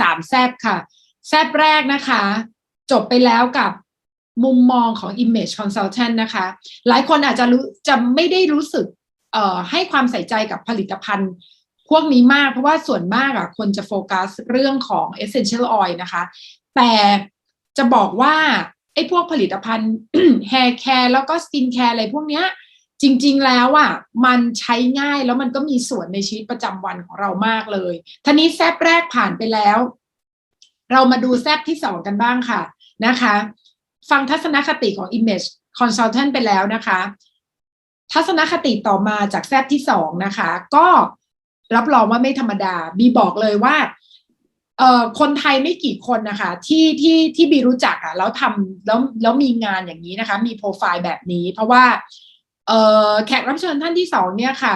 สามแซบค่ะ แซบแรกนะคะ จบไปแล้วกับมุมมองของ Image Consultant นะคะ หลายคนอาจจะรู้จะไม่ได้รู้สึกให้ความใส่ใจกับผลิตภัณฑ์ พวกนี้มากเพราะว่าส่วนมากอะคนจะโฟกัสเรื่องของ essential oil นะคะ แต่จะบอกว่าไอ้พวกผลิตภัณฑ์ hair care แล้วก็ skin care อะไรพวกเนี้ย จริงๆแล้วอะมันใช้ง่ายแล้วมันก็มีส่วนในชีวิตประจำวันของเรามากเลยทีนี้แซบแรกผ่านไปแล้ว เรามาดูแซบที่สองกันบ้างค่ะนะคะ ฟังทัศนคติของ Image Consultant ไปแล้วนะคะ ทัศนคติต่อมาจากแซบที่สองนะคะ ก็รับรองว่าไม่ธรรมดา บีบอกเลยว่าเอ่อคนไทยไม่กี่คนนะคะ ที่ที่ที่บีรู้จักอะ่ะแล้วทำแล้วแล้วมีงานอย่างนี้นะคะ มีโปรไฟล์แบบนี้ เพราะว่า แขกรับเชิญท่านที่สองเนี่ยค่ะ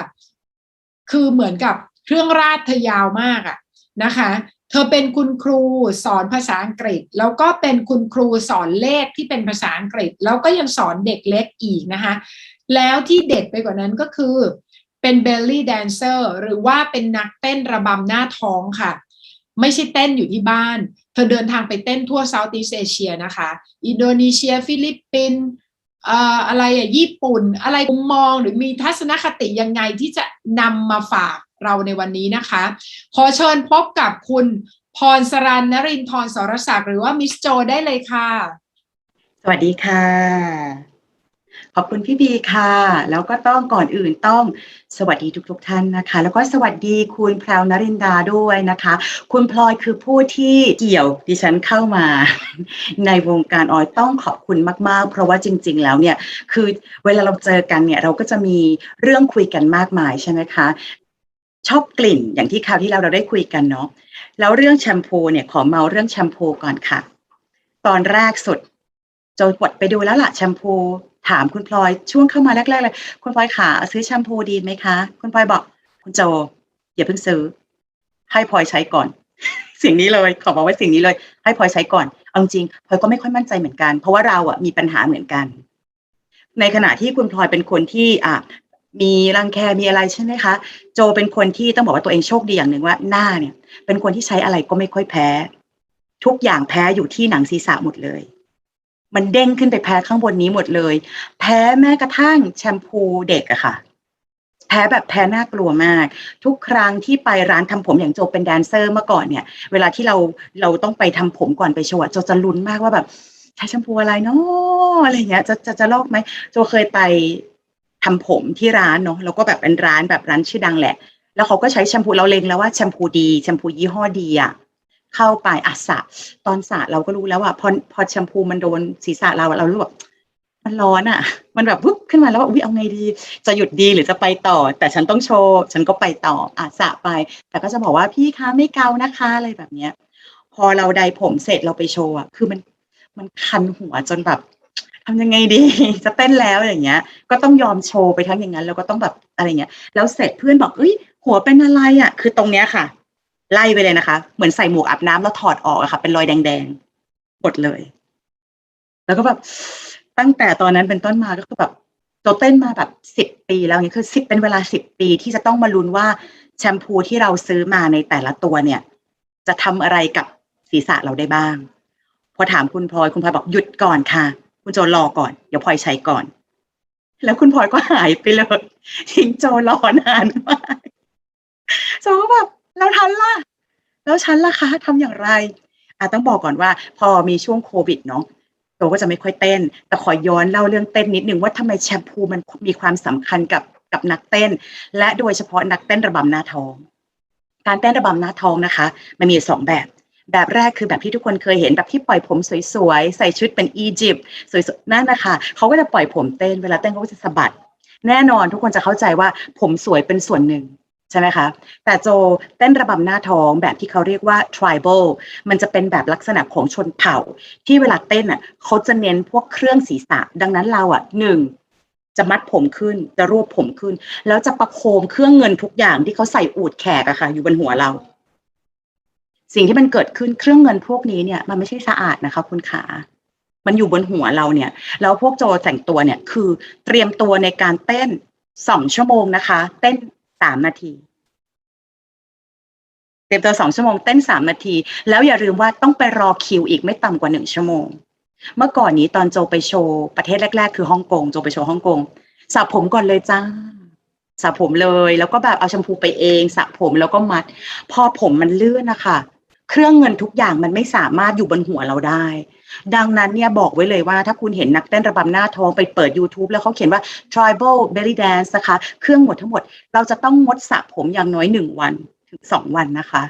คือเหมือนกับเครื่องราชเธอยาวมากอะนะคะ เธอเป็นคุณครูสอนภาษาอังกฤษ แล้วก็เป็นคุณครูสอนเลขที่เป็นภาษาอังกฤษ แล้วก็ยังสอนเด็กเล็กอีกนะคะ แล้วที่เด็ดไปกว่านั้นก็คือ เป็น belly dancer หรือว่าเป็นนักเต้นระบำหน้าท้องค่ะ ไม่ใช่เต้นอยู่ที่บ้าน เธอเดินทางไปเต้นทั่ว Southeast Asia นะคะ อินโดนีเซีย ฟิลิปปินส์ อะไรอะญี่ปุ่น อะไรมุมมองหรือมีทัศนคติยังไงที่จะนำมาฝากเราในวันนี้นะคะ ขอเชิญพบกับคุณพรสรันนรินทร์สรศักดิ์หรือว่ามิสโจได้เลยค่ะ สวัสดีค่ะ ขอบคุณพี่บีค่ะ แล้วก็ต้องก่อนอื่นต้องสวัสดีทุกๆทท่านนะคะ แล้วก็สวัสดีคุณแพรวนรินดาด้วยนะคะ คุณพลอยคือผู้ที่เกี่ยวดิฉันเข้ามา ในวงการออยต้องขอบคุณมากๆ เพราะว่าจริง ๆ แล้วเนี่ยคือเวลาเราเจอกันเนี่ยเราก็จะมีเรื่องคุยกันมากมายใช่ไหมคะชอบกลิ่นอย่างที่คราวที่เราเราได้คุยกันเนาะแล้วเรื่องแชมพูเนี่ยขอเมาเรื่องแชมพูก่อนค่ะ ตอนแรกสุดโจกดไปดูแล้วล่ะแชมพู ถามคุณพลอยช่วงเข้ามาแรกๆเลย คุณพลอยขาซื้อแชมพูดีไหมคะ คุณพลอยบอก คุณโจ อย่าเพิ่งซื้อ ให้พลอยใช้ก่อน สิ่งนี้เลยขอบอกไว้สิ่งนี้เลย ให้พลอยใช้ก่อนเอาจริงพลอยก็ไม่ค่อยมั่นใจเหมือนกัน เพราะว่าเราอะมีปัญหาเหมือนกัน ในขณะที่คุณพลอยเป็นคนที่อะมีรังแคมีอะไรใช่ไหมคะ โจเป็นคนที่ต้องบอกว่าตัวเองโชคดีอย่างหนึ่งว่าหน้าเนี่ย เป็นคนที่ใช้อะไรก็ไม่ค่อยแพ้ ทุกอย่างแพ้อยู่ที่หนังศีรษะหมดเลย มันเด้งขึ้นไปแพ้ข้างบนนี้หมดเลย แพ้แม้กระทั่งแชมพูเด็กอะค่ะ แพ้แบบแพ้น่ากลัวมาก ทุกครั้งที่ไปร้านทำผมอย่างโจเป็นแดนเซอร์เมื่อก่อนเนี่ย เวลาที่เราเราต้องไปทำผมก่อนไปโชว์โจจะลุ้นมากว่าแบบใช้แชมพูอะไรเนาะอะไรเงี้ยจะจะจะลอกไหมโจเคยไปทำผมที่ร้านเนาะแล้วก็แบบเป็นร้านแบบร้านชื่อดังแหละ แล้วเขาก็ใช้แชมพูเราเล็งแล้วว่าแชมพูดีแชมพูยี่ห้อดีอะ เข้าไปอัสระตอนสระเราก็รู้แล้วว่าพอพอแชมพูมันโดนศีรษะเราเรารู้แบบมันร้อนอะ มันแบบปุ๊บขึ้นมาแล้วว่าอุ้ยเอาไงดี จะหยุดดีหรือจะไปต่อ แต่ฉันต้องโชว์ ฉันก็ไปต่ออาสระไป แต่ก็จะบอกว่าพี่คะไม่เกานะคะอะไรแบบเนี้ย พอเราไดผมเสร็จเราไปโชว์อะคือมันมันคันหัวจนแบบทำยังไงดี จะเต้นแล้วอย่างเงี้ย ก็ต้องยอมโชว์ไปทั้งอย่างนั้น แล้วก็ต้องแบบอะไรเงี้ย แล้วเสร็จเพื่อนบอกเอ้ย หัวเป็นอะไรอะ คือตรงเนี้ยค่ะ ไล่ไปเลยนะคะ เหมือนใส่หมวกอาบน้ำแล้วถอดออกอะค่ะ เป็นรอยแดงๆหมดเลย แล้วก็แบบตั้งแต่ตอนนั้นเป็นต้นมาก็คือแบบโจเต้นมาแบบสิบปีแล้วเนี่ยคือสิบเป็นเวลาสิบปีที่จะต้องมาลุ้นว่าแชมพูที่เราซื้อมาในแต่ละตัวเนี่ย จะทำอะไรกับศีรษะเราได้บ้าง พอถามคุณพลอยคุณพลอยบอกหยุดก่อนค่ะ คุณโจรอก่อนเดี๋ยวพลอยใช้ก่อน แล้วคุณพลอยก็หายไปเลยทิ้งโจรอนานมากโจก็แบบ แล้วทันล่ะ แล้วฉันล่ะคะทำอย่างไรอะต้องบอกก่อนว่า พอมีช่วงโควิดเนาะโตก็จะไม่ค่อยเต้น แต่ขอย้อนเล่าเรื่องเต้นนิดนึงว่าทำไมแชมพูมันมีความสำคัญกับกับนักเต้น และโดยเฉพาะนักเต้นระบำหน้าท้อง การเต้นระบำหน้าท้องนะคะ มันมีสองแบบ แบบแรกคือแบบที่ทุกคนเคยเห็นแบบที่ปล่อยผมสวยๆ ใส่ชุดเป็นอียิปต์สวยๆนั่นนะคะเขาก็จะปล่อยผมเต้นเวลาเต้นเขาก็จะสะบัด แน่นอนทุกคนจะเข้าใจว่าผมสวยเป็นส่วนหนึ่ง ใช่ไหมคะ แต่โจเต้นระบำหน้าท้องแบบที่เขาเรียกว่า tribal มันจะเป็นแบบลักษณะของชนเผ่า ที่เวลาเต้นอะเขาจะเน้นพวกเครื่องศีรษะ ดังนั้นเราอะหนึ่งจะมัดผมขึ้น จะรวบผมขึ้น แล้วจะประโคมเครื่องเงินทุกอย่างที่เขาใส่อูดแขกอะค่ะ อยู่บนหัวเรา สิ่งที่มันเกิดขึ้นเครื่องเงินพวกนี้เนี่ย มันไม่ใช่สะอาดนะคะ คุณขา มันอยู่บนหัวเราเนี่ย แล้วพวกโจแต่งตัวเนี่ย คือเตรียมตัวในการเต้นสองชั่วโมงนะคะ เต้น สามนาทีเตรียมตัวสองชั่วโมงเต้นสามนาที แล้วอย่าลืมว่าต้องไปรอคิวอีกไม่ต่ำกว่าหนึ่งชั่วโมง เมื่อก่อนนี้ตอนโจไปโชว์ประเทศแรก ๆ คือฮ่องกงโจไปโชว์ฮ่องกงสระผมก่อนเลยจ้าสระผมเลย แล้วก็แบบเอาแชมพูไปเองสระผมแล้วก็มัด พอผมมันเลื่อนนะคะ เครื่องเงินทุกอย่างมันไม่สามารถอยู่บนหัวเราได้ ดังนั้นเนี่ยบอกไว้เลยว่าถ้าคุณเห็นนักเต้นระบำหน้าท้องไปเปิด YouTube แล้วเขาเขียนว่า tribal belly dance นะคะเครื่องหมดทั้งหมด เราจะต้องงดสระผมอย่างน้อยหนึ่งวันถึงสองวันนะคะ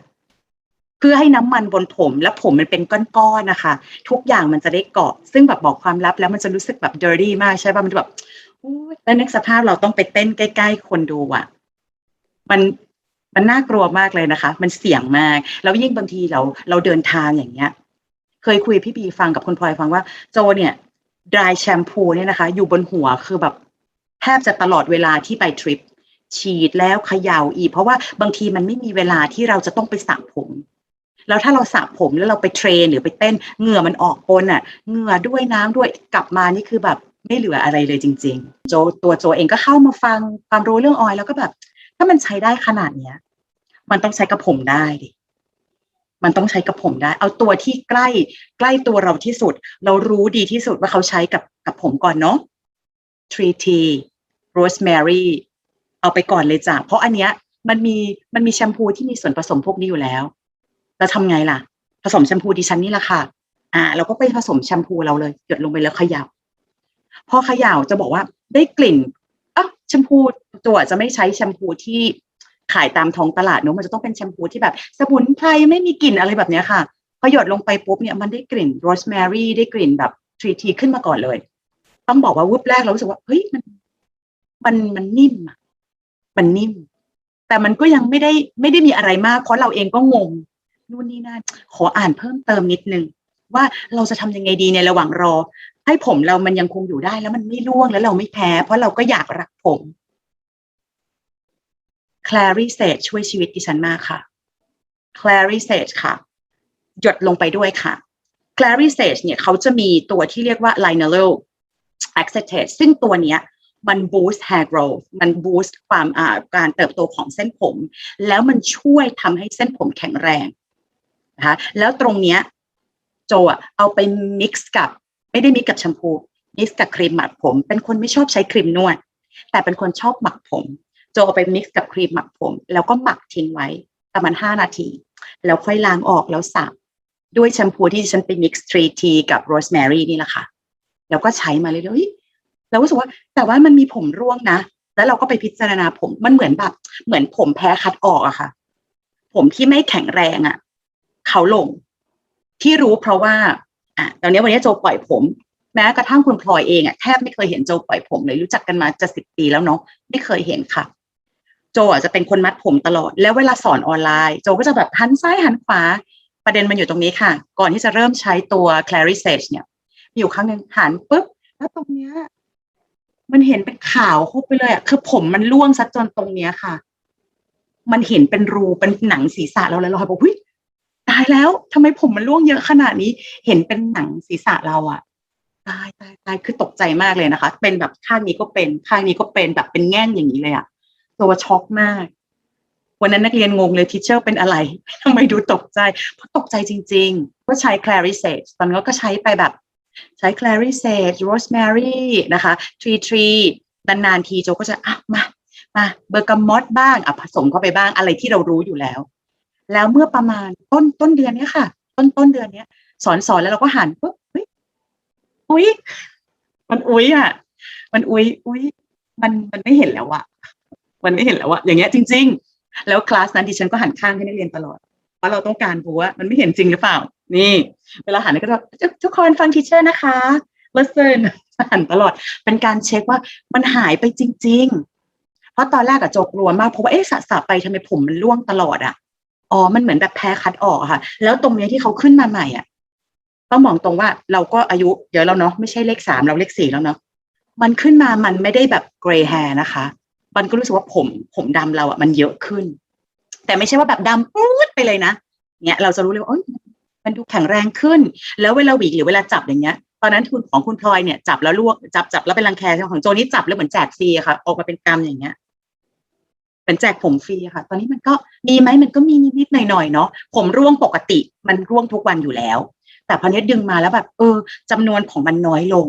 เพื่อให้น้ำมันบนผมและผมมันเป็นก้อนๆนะคะ ทุกอย่างมันจะได้เกาะ ซึ่งแบบบอกความลับแล้วมันจะรู้สึกแบบ dirty มากใช่ป่ะมันจะแบบแล้วนึกสภาพเราต้องไปเต้นใกล้ ๆ คนดูอะมัน มันน่ากลัวมากเลยนะคะ มันเสี่ยงมาก แล้วยิ่งบางทีเราเราเดินทางอย่างเงี้ย เคยคุยพี่บีฟังกับคุณพลอยฟังว่าโจเนี่ย dry shampoo เนี่ยนะคะ อยู่บนหัวคือแบบแทบจะตลอดเวลาที่ไปทริป ฉีดแล้วเขย่าอีก เพราะว่าบางทีมันไม่มีเวลาที่เราจะต้องไปสระผมแล้วถ้าเราสระผมแล้วเราไปเทรนหรือไปเต้นเหงื่อมันออกปนอะเหงื่อด้วยน้ำด้วยกลับมานี่คือแบบไม่เหลืออะไรเลยจริง ๆ โจตัวโจเองก็เข้ามาฟังความรู้เรื่องออยล์แล้วก็แบบ ถ้ามันใช้ได้ขนาดเนี้ย มันต้องใช้กับผมได้ดิมันต้องใช้กับผมได้ เอาตัวที่ใกล้ ใกล้ตัวเราที่สุด เรารู้ดีที่สุดว่าเขาใช้กับกับผมก่อนเนาะ 3T Rosemary เอาไปก่อนเลยจ้ะเพราะอันเนี้ยมันมีมันมีแชมพูที่มีส่วนผสมพวกนี้อยู่แล้วเราทำไงล่ะ ผสมแชมพูดิฉันนี่แหละค่ะ อ่า เราก็ไปผสมแชมพูเราเลยหยดลงไปแล้วเขย่าพอเขย่าจะบอกว่าได้กลิ่นอะแชมพูตัวจะไม่ใช้แชมพูที่ ขายตามท้องตลาดเนอะมันจะต้องเป็นแชมพูที่แบบสมุนไพรไม่มีกลิ่นอะไรแบบเนี้ยค่ะพอหยดลงไปปุ๊บเนี่ยมันได้กลิ่นโรสแมรี่ได้กลิ่นแบบทรีทีขึ้นมาก่อนเลย ต้องบอกว่าวุบแรกเรารู้สึกว่าเฮ้ยมันมันมันนิ่มอะมันนิ่ม แต่มันก็ยังไม่ได้ไม่ได้มีอะไรมากเพราะเราเองก็งงนู่นนี่นั่นขออ่านเพิ่มเติมนิดนึง ว่าเราจะทำยังไงดีในระหว่างรอ ให้ผมเรามันยังคงอยู่ได้แล้วมันไม่ร่วงแล้วเราไม่แพ้ เพราะเราก็อยากรักผม Clary Sage ช่วยชีวิตดิฉันมากค่ะ Clary Sage ค่ะ หยดลงไปด้วยค่ะ Clary Sage เนี่ยเขาจะมีตัวที่เรียกว่า Linalool Acetate ซึ่งตัวเนี้ยมัน boost hair growth มัน boost ความอ่าการเติบโตของเส้นผม แล้วมันช่วยทำให้เส้นผมแข็งแรงนะคะแล้วตรงเนี้ยโจอะเอาไป mix กับ ไม่ได้มิกกับแชมพู mix กับครีมหมักผม เป็นคนไม่ชอบใช้ครีมนวด แต่เป็นคนชอบหมักผม จเอาไป mix กับครีมหมักผม แล้วก็หมักทิ้งไว้ประมาณ5นาที แล้วค่อยล้างออกแล้วสระด้วยแชมพูที่ฉันไป mix 3T กับ rosemary นี่แหละค่ะ แล้วก็ใช้มาเรื่อยๆเฮ้ยเราก็รู้สึกว่า แต่ว่ามันมีผมร่วงนะ แล้วเราก็ไปพิจารณาผมมันเหมือนแบบ เหมือนผมแพ้คัดออกอะค่ะ ผมที่ไม่แข็งแรงอะเขาลง ที่รู้เพราะว่าอะตอนนี้วันนี้โจปล่อยผมแม้กระทั่งคุณพลอยเองอะแทบไม่เคยเห็นโจปล่อยผมเลยรู้จักกันมาจะสิบปีแล้วเนาะไม่เคยเห็นค่ะ โจอะจะเป็นคนมัดผมตลอด แล้วเวลาสอนออนไลน์ โจก็จะแบบหันซ้ายหันขวา ประเด็นมันอยู่ตรงนี้ค่ะ ก่อนที่จะเริ่มใช้ตัว Clary Sage เนี่ยมีอยู่ครั้งหนึ่งหันปุ๊บ แล้วตรงเนี้ยมันเห็นเป็นขาวคุบไปเลยอะคือผมมันร่วงซะจนตรงเนี้ยค่ะ มันเห็นเป็นรูเป็นหนังศีรษะเราเลยเราบอกหุ้ยตายแล้วทำไมผมมันร่วงเยอะขนาดนี้ เห็นเป็นหนังศีรษะเราอะตายตายตายคือตกใจมากเลยนะคะ เป็นแบบข้างนี้ก็เป็นข้างนี้ก็เป็นแบบเป็นแง่งอย่างนี้เลยอะ ตัวช็อกมากวันนั้นนักเรียนงงเลยทิเชอร์เป็นอะไรทำไมดูตกใจเพราะตกใจจริง ๆ ก็ใช้ Clary Sage ตอนนั้นก็ใช้ไปแบบ ใช้ Clary Sage Rosemary นะคะ Tree Tree นานๆทีโจก็จะอะมามาเบอร์กามอตบ้างอะผสมเข้าไปบ้างอะไรที่เรารู้อยู่แล้ว แล้วเมื่อประมาณต้นต้นเดือนเนี้ยค่ะ ต้นต้นเดือนเนี้ยสอนสอนแล้วเราก็หันปุ๊บเฮ้ยอุ้ยมันอุ้ยอะ มันอุ้ยอุ้ยมันมันไม่เห็นแล้วอะ มันไม่เห็นแล้วอะอย่างเงี้ยจริง ๆ แล้วคลาสนั้นดิฉันก็หันข้างให้นักเรียนตลอดเพราเราต้องการรู้ว่ามันไม่เห็นจริงหรือเปล่า นี่ เวลาหันก็จะทุกคนฟังทีเชอร์นะคะ listen หันตลอด เป็นการเช็คว่ามันหายไปจริง ๆ เพราะตอนแรกอะโจกลัวมากเพราะว่าเอ๊ะสะสะไปทำไมผมมันร่วงตลอดอะอ๋อมันเหมือนแบบแพ้คัดออกค่ะ แล้วตรงเนี้ยที่เขาขึ้นมาใหม่อะต้องมองตรงว่าเราก็อายุเยอะแล้วเนาะไม่ใช่เลขสามเราเลขสี่แล้วเนาะมันขึ้นมามันไม่ได้แบบ gray hair นะคะ มันก็รู้สึกว่าผมผมดำเราอะมันเยอะขึ้น แต่ไม่ใช่ว่าแบบดำปื๊ดไปเลยนะเนี่ยเราจะรู้เลยว่าโอ๊ยมันดูแข็งแรงขึ้น แล้วเวลาหวีหรือเวลาจับอย่างเงี้ย ตอนนั้นทุนของคุณพลอยเนี่ยจับแล้วลวกจับจับแล้วเป็นรังแคของโจนี่จับแล้วเหมือนแจกฟรีค่ะ ออกมาเป็นกรรมอย่างเงี้ยเหมือนแจกผมฟรีค่ะ ตอนนี้มันก็มีไหมมันก็มีนิดๆหน่อยๆเนาะผมร่วงปกติมันร่วงทุกวันอยู่แล้ว แต่พอเนี้ยดึงมาแล้วแบบ เออจำนวนของมันน้อยลง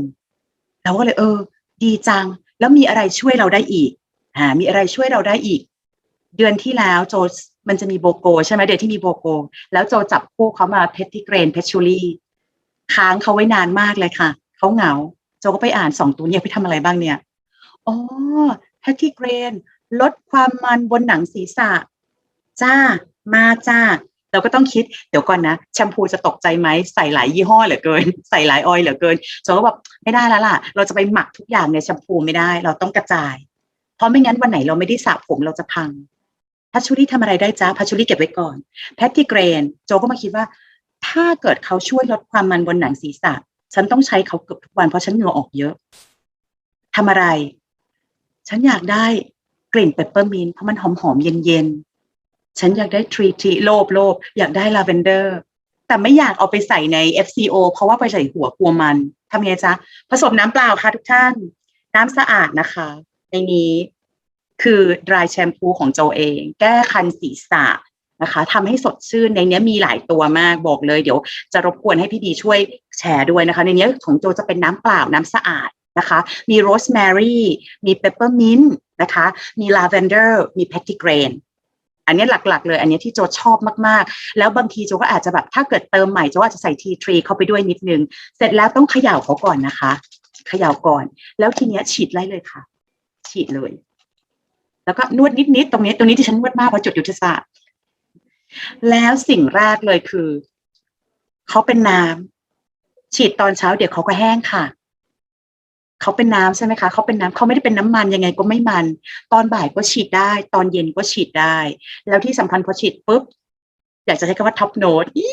เราก็เลย เออ ดีจัง แล้วมีอะไรช่วยเราได้อีก อ่ามีอะไรช่วยเราได้อีก เดือนที่แล้วโจมันจะมีโบโก ใช่ไหมเดือนที่มีโบโก แล้วโจจับคู่เขามาเพชติเกรนเพชชูรี่ค้างเขาไว้นานมากเลยค่ะเขาเหงา โจก็ไปอ่านสองตัวเนี่ยไปทำอะไรบ้างเนี่ยอ๋อเพชติเกรน ลดความมันบนหนังศีรษะ จ้า มาจ้า เราก็ต้องคิด เดี๋ยวก่อนนะ แชมพูจะตกใจไหมใส่หลายยี่ห้อเหลือเกิน ใส่หลายออยล์เหลือเกินโจก็แบบไม่ได้แล้วล่ะ เราจะไปหมักทุกอย่างในแชมพูไม่ได้ เราต้องกระจาย เพราะไม่งั้นวันไหนเราไม่ได้สระผมเราจะพังพัชชูรี่ทำอะไรได้จ้าพัชชูรี่เก็บไว้ก่อน แพตตี้เกรน โจก็มาคิดว่า ถ้าเกิดเขาช่วยลดความมันบนหนังศีรษะ ฉันต้องใช้เขาเกือบทุกวันเพราะฉันเหงื่อออกเยอะทำอะไร ฉันอยากได้กลิ่นเปปเปอร์มินเพราะมันหอมหอมๆเย็นๆฉันอยากได้ทรีทีโลบโลบอยากได้ลาเวนเดอร์แต่ไม่อยากเอาไปใส่ใน FCO เพราะว่าไปใส่หัวกลัวมันทำไงจ๊ะ ผสมน้ำเปล่าค่ะทุกท่าน น้ำสะอาดนะคะ ในนี้คือ dry shampoo ของโจเอง แก้คันศีรษะนะคะทำให้สดชื่นในนี้มีหลายตัวมากบอกเลย เดี๋ยวจะรบกวนให้พี่ดีช่วยแชร์ด้วยนะคะ ในนี้ของโจจะเป็นน้ำเปล่าน้ำสะอาดนะคะ มีโรสแมรี่มีเปปเปอร์มินต์นะคะ มีลาเวนเดอร์มีเพตติเกรนอันนี้หลักๆ เลย อันนี้ที่โจชอบมากๆ แล้วบางทีโจก็อาจจะแบบถ้าเกิดเติมใหม่โจอาจจะใส่ทีทรีเข้าไปด้วยนิดนึง เสร็จแล้วต้องเขย่าเขาก่อนนะคะ เขย่าก่อน แล้วทีเนี้ยฉีดไล่เลยค่ะ ฉีดเลย แล้วก็นวดนิดๆตรงนี้ตรงนี้ที่ฉันนวดมากเพราะจุดยุทธศาสตร์ แล้วสิ่งแรกเลยคือเขาเป็นน้ำฉีดตอนเช้าเดี๋ยวเขาก็แห้งค่ะเขาเป็นน้ำใช่ไหมคะเขาเป็นน้ำเขาไม่ได้เป็นน้ำมันยังไงก็ไม่มัน ตอนบ่ายก็ฉีดได้ ตอนเย็นก็ฉีดได้ แล้วที่สำคัญพอฉีดปุ๊บอยากจะใช้คำว่าท็อปโนตอี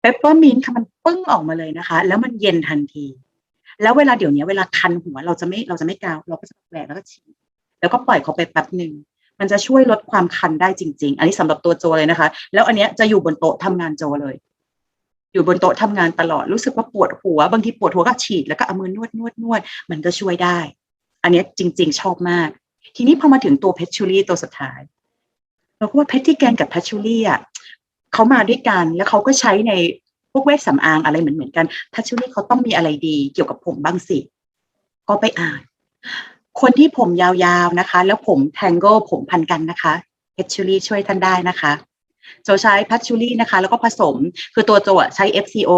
เปปเปอร์มินค่ะมันปึ้งออกมาเลยนะคะ แล้วมันเย็นทันที แล้วเวลาเดี๋ยวนี้เวลาคันหัวเราจะไม่เราจะไม่กาวเราก็จะแหวกแล้วก็ฉีดแล้วก็ปล่อยเขาไปแป๊บหนึ่งมันจะช่วยลดความคันได้จริง ๆ อันนี้สำหรับตัวโจเลยนะคะ แล้วอันเนี้ยจะอยู่บนโต๊ะทำงานโจเลย อยู่บนโต๊ะทำงานตลอดรู้สึกว่าปวดหัว บางทีปวดหัวก็ฉีดแล้วก็เอามือนวดนวดนวดมันก็ช่วยได้ อันเนี้ยจริง ๆ ชอบมาก ทีนี้พอมาถึงตัวเพชชูรี่ตัวสุดท้าย เราก็ว่าเพชที่แกนกับเพัชชูรี่อะเขามาด้วยกันแล้วเขาก็ใช้ใน พวกเวชสำอางอะไรเหมือนเหมือนๆกันพัชชูรี่เขาต้องมีอะไรดีเกี่ยวกับผมบ้างสิ ก็ไปอ่าน คนที่ผมยาวๆนะคะ แล้วผมแทงโก้ผมพันกันนะคะเพชชูรี่ช่วยท่านได้นะคะโจใช้พัชชูรี่นะคะ แล้วก็ผสมคือตัวโจใช้ FCO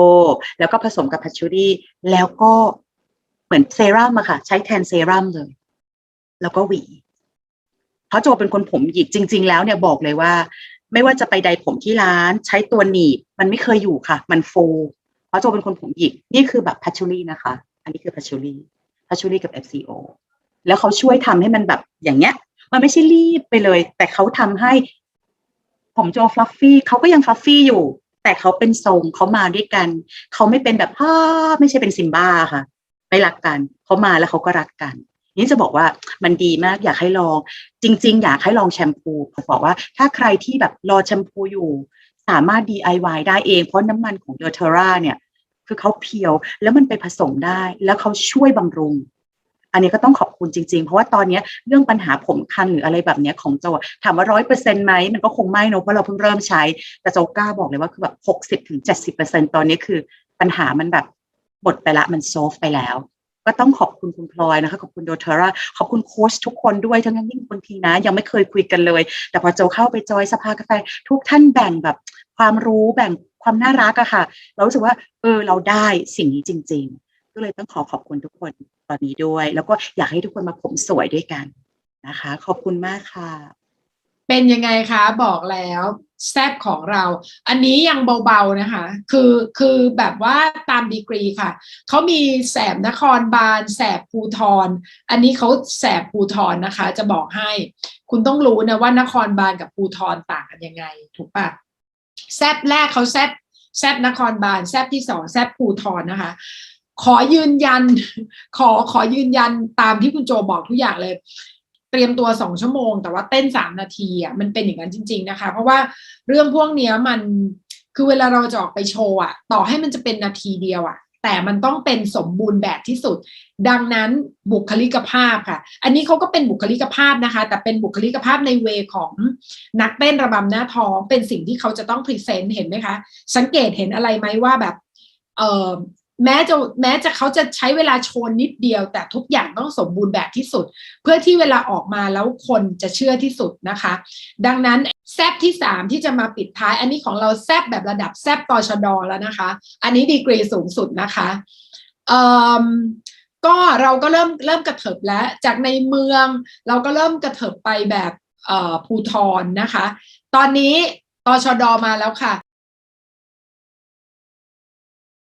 แล้วก็ผสมกับพัชชูรี่แล้วก็เหมือนเซรั่มอะค่ะ ใช้แทนเซรั่มเลย แล้วก็หวีเพราะโจเป็นคนผมหยิกจริง ๆ แล้วเนี่ยบอกเลยว่า ไม่ว่าจะไปใดผมที่ร้านใช้ตัวหนีบมันไม่เคยอยู่ค่ะ มันฟูเพราะโจเป็นคนผมหยิก นี่คือแบบพัชชูรี่นะคะ อันนี้คือพัชชูรี่พัชชูรี่กับ FCO แล้วเขาช่วยทำให้มันแบบอย่างเงี้ย มันไม่ใช่รีบไปเลย แต่เขาทำให้ผมโจฟลัฟฟี่เขาก็ยังฟลัฟฟี่อยู่ แต่เขาเป็นทรงเขามาด้วยกัน เขาไม่เป็นแบบฮ่าไม่ใช่เป็นซิมบ้าค่ะ ไม่รักกัน เขามาแล้วเขาก็รักกัน นี่จะบอกว่ามันดีมากอยากให้ลอง จริง ๆ อยากให้ลองแชมพูผมบอกว่าถ้าใครที่แบบรอแชมพูอยู่ สามารถ DIY ได้เองเพราะน้ำมันของ d o t e r a เนี่ย คือเขาเพียวแล้วมันไปผสมได้ แล้วเขาช่วยบำรุง อันนี้ก็ต้องขอบคุณจริง ๆ เพราะว่าตอนนี้เรื่องปัญหาผมคันหรืออะไรแบบนี้ของโจถามว่าร้อยเปอร์เซ็นต์ไหมมันก็คงไม่เนอะเพราะเราเพิ่งเริ่มใช้แต่โจกล้าบอกเลยว่าคือแบบหกสิบถึงเจ็ดสิบเปอร์เซ็นตอนนี้คือปัญหามันแบบหมดไปละมันโซฟไปแล้ว ก็ต้องขอบคุณคุณพลอยนะคะขอบคุณโดเทอร่าขอบคุณโค้ชทุกคนด้วยทั้งนั้นยิ่งบางทีนะ ยังไม่เคยคุยกันเลย แต่พอโจเข้าไปจอยสภากาแฟ ทุกท่านแบ่งแบบความรู้แบ่งความน่ารักอะค่ะ เรารู้สึกว่าเออเราได้สิ่งนี้จริง ๆ ก็เลยต้องขอขอบคุณทุกคนตอนนี้ด้วย แล้วก็อยากให้ทุกคนมาผมสวยด้วยกันนะคะ ขอบคุณมากค่ะ เป็นยังไงคะบอกแล้ว แซบของเรา อันนี้ยังเบาๆนะคะ คือคือแบบว่าตามดีกรีค่ะ เขามีแสบนครบาลแสบภูทรอันนี้เขาแสบภูทรนะคะ จะบอกให้ คุณต้องรู้นะว่านครบาลกับภูทรต่างกันยังไง ถูกปะแซบแรกเขาแซบแซบนครบาลแซบที่สองแซบภูทรนะคะ ขอยืนยัน ขอขอยืนยันตามที่คุณโจบอกทุกอย่างเลย เตรียมตัวสองชั่วโมง แต่ว่าเต้นสามนาทีอะมันเป็นอย่างนั้นจริง ๆนะคะ เพราะว่าเรื่องพวกเนี้ยมันคือเวลาเราจะออกไปโชว์อะ ต่อให้มันจะเป็นนาทีเดียวอะ แต่มันต้องเป็นสมบูรณ์แบบที่สุด ดังนั้นบุคลิกภาพค่ะ อันนี้เขาก็เป็นบุคลิกภาพนะคะ แต่เป็นบุคลิกภาพในเวของนักเต้นระบำหน้าท้องเป็นสิ่งที่เขาจะต้องพรีเซนต์เห็นไหมคะ สังเกตเห็นอะไรไหมว่าแบบเออ แม้จะแม้จะเขาจะใช้เวลาโชว์นิดเดียว แต่ทุกอย่างต้องสมบูรณ์แบบที่สุด เพื่อที่เวลาออกมาแล้วคนจะเชื่อที่สุดนะคะ ดังนั้นแซบที่สามที่จะมาปิดท้าย อันนี้ของเราแซบแบบระดับแซบตอชดอแล้วนะคะ อันนี้ดีกรีสูงสุดนะคะเอ่อก็เราก็เริ่มเริ่มกระเถิบแล้วจากในเมือง เราก็เริ่มกระเถิบไปแบบภูทรนะคะ ตอนนี้ตชดมาแล้วค่ะ